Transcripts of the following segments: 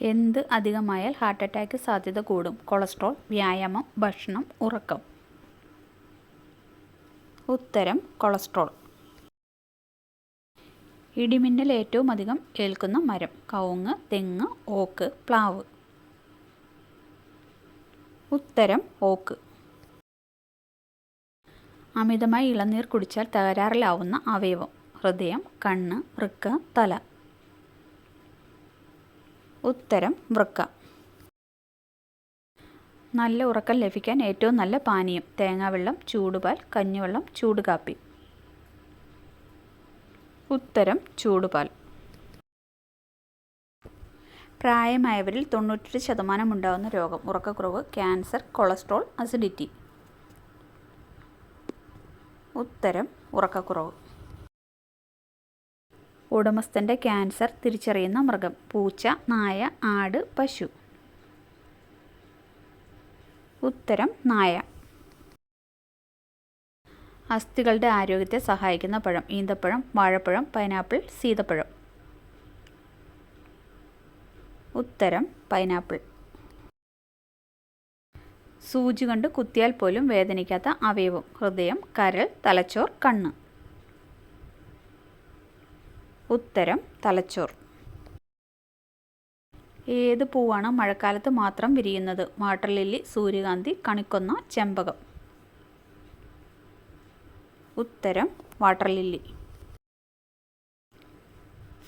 എന്ത് അധികമായാൽ heart attack സാധ്യത കൂടും? കൊളസ്ട്രോൾ വ്യായാമം ഭക്ഷണം ഉറക്കം. ഉത്തരം കൊളസ്ട്രോൾ. ഇടിമിന്നൽ ഏറ്റവും അധികം ഏൽക്കുന്ന മരം. കവുങ്ങ് തെങ്ങ് ഓക്ക് പ്ലാവ്. ഉത്തരം ഓക്ക്. അമിതമായി ഇളനീർ കുടിച്ചാൽ തകരാറിലാവുന്ന അവയവം. ഹൃദയം കണ്ണ് വൃക്ക തല. ഉത്തരം വൃക്ക. നല്ല ഉറക്കം ലഭിക്കാൻ ഏറ്റവും നല്ല പാനീയം തേങ്ങാവെള്ളം ചൂടുപാൽ കഞ്ഞിവെള്ളം ചൂടുകാപ്പി ഉത്തരം ചൂടുപാൽ. പ്രായമായവരിൽ തൊണ്ണൂറ്റെട്ട് ശതമാനം ഉണ്ടാകുന്ന രോഗം ഉറക്കക്കുറവ് ക്യാൻസർ കൊളസ്ട്രോൾ അസിഡിറ്റി. ഉത്തരം ഉറക്കക്കുറവ്. ഉടമസ്ഥന്റെ ക്യാൻസർ തിരിച്ചറിയുന്ന മൃഗം. പൂച്ച നായ ആട് പശു. ഉത്തരം നായ. അസ്ഥികളുടെ ആരോഗ്യത്തെ സഹായിക്കുന്ന പഴം. ഈന്തപ്പഴം വാഴപ്പഴം പൈനാപ്പിൾ സീതപ്പഴം. ഉത്തരം പൈനാപ്പിൾ. സൂചി കൊണ്ട് കുത്തിയാൽ പോലും വേദനിക്കാത്ത അവയവം. ഹൃദയം കരൾ തലച്ചോർ കണ്ണ്. ഉത്തരം തലച്ചോർ. ഏത് പൂവാണ് മഴക്കാലത്ത് മാത്രം വിരിയുന്നത്? വാട്ടർ ലില്ലി സൂര്യകാന്തി കണിക്കൊന്ന ചെമ്പകം. ഉത്തരം വാട്ടർ ലില്ലി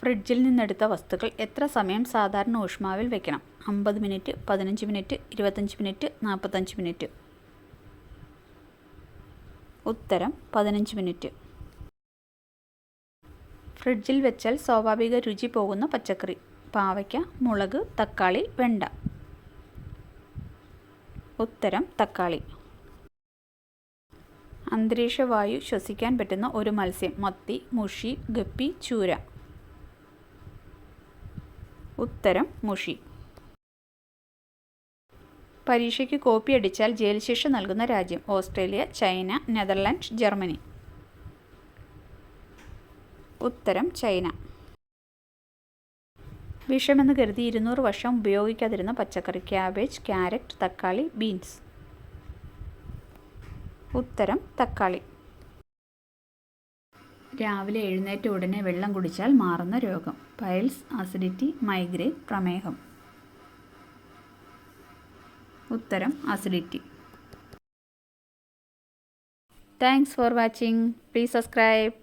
ഫ്രിഡ്ജിൽ നിന്നെടുത്ത വസ്തുക്കൾ എത്ര സമയം സാധാരണ ഊഷ്മാവിൽ വെക്കണം? അമ്പത് മിനിറ്റ് പതിനഞ്ച് മിനിറ്റ് ഇരുപത്തഞ്ച് മിനിറ്റ് നാൽപ്പത്തഞ്ച് മിനിറ്റ്. ഉത്തരം പതിനഞ്ച് മിനിറ്റ്. ഫ്രിഡ്ജിൽ വെച്ചാൽ സ്വാഭാവിക രുചി പോകുന്ന പച്ചക്കറി. പാവയ്ക്ക മുളക് തക്കാളി വെണ്ട. ഉത്തരം തക്കാളി. അന്തരീക്ഷവായു ശ്വസിക്കാൻ പറ്റുന്ന ഒരു മത്സ്യം. മത്തി മുഷി ഗപ്പി ചൂര. ഉത്തരം മുഷി. പരീക്ഷയ്ക്ക് കോപ്പി അടിച്ചാൽ ജയിൽ ശിക്ഷ നൽകുന്ന രാജ്യം. Australia China Netherlands Germany. ഉത്തരം ചൈന. വിഷമെന്ന് കരുതി ഇരുന്നൂറ് വർഷം ഉപയോഗിക്കാതിരുന്ന പച്ചക്കറി ക്യാബേജ് ക്യാരറ്റ് തക്കാളി ബീൻസ്. ഉത്തരം തക്കാളി. രാവിലെ എഴുന്നേറ്റ ഉടനെ വെള്ളം കുടിച്ചാൽ മാറുന്ന രോഗം. പൈൽസ് അസിഡിറ്റി മൈഗ്രെയിൻ പ്രമേഹം. ഉത്തരം acidity thanks for watching. Please subscribe.